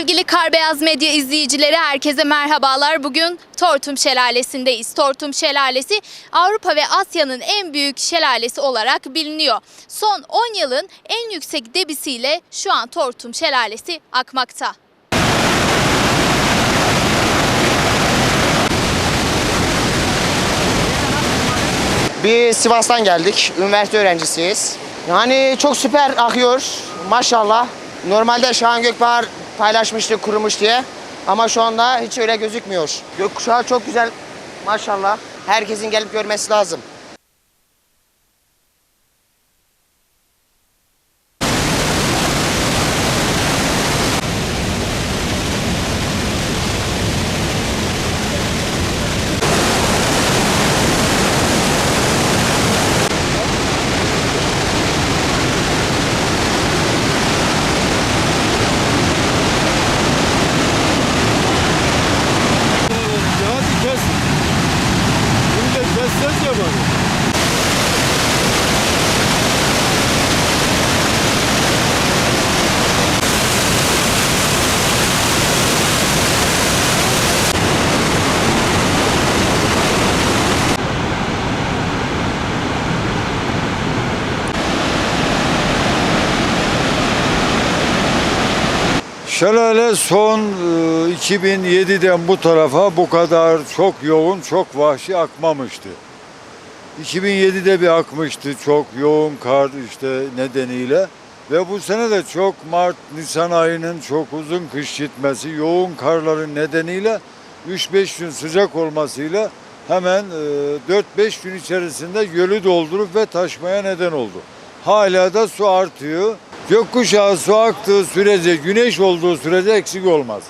Sevgili Kar Beyaz Medya izleyicileri herkese merhabalar. Bugün Tortum Şelalesi'ndeyiz. Tortum Şelalesi Avrupa ve Asya'nın en büyük şelalesi olarak biliniyor. Son 10 yılın en yüksek debisiyle şu an Tortum Şelalesi akmakta. Bir Sivas'tan geldik. Üniversite öğrencisiyiz. Yani çok süper akıyor. Maşallah. Normalde Şahan Gökbahar paylaşmıştı kurumuş diye. Ama şu anda hiç öyle gözükmüyor. Gökkuşağı çok güzel. Maşallah. Herkesin gelip görmesi lazım. Şelale son e, 2007'den bu tarafa bu kadar çok yoğun, çok vahşi akmamıştı. 2007'de bir akmıştı çok yoğun kar işte nedeniyle. Ve bu sene de çok Mart, Nisan ayının çok uzun kış gitmesi, yoğun karların nedeniyle 3-5 gün sıcak olmasıyla hemen e, 4-5 gün içerisinde gölü doldurup ve taşmaya neden oldu. Hala da su artıyor. Gökkuşağı su aktığı sürece, güneş olduğu sürece eksik olmaz.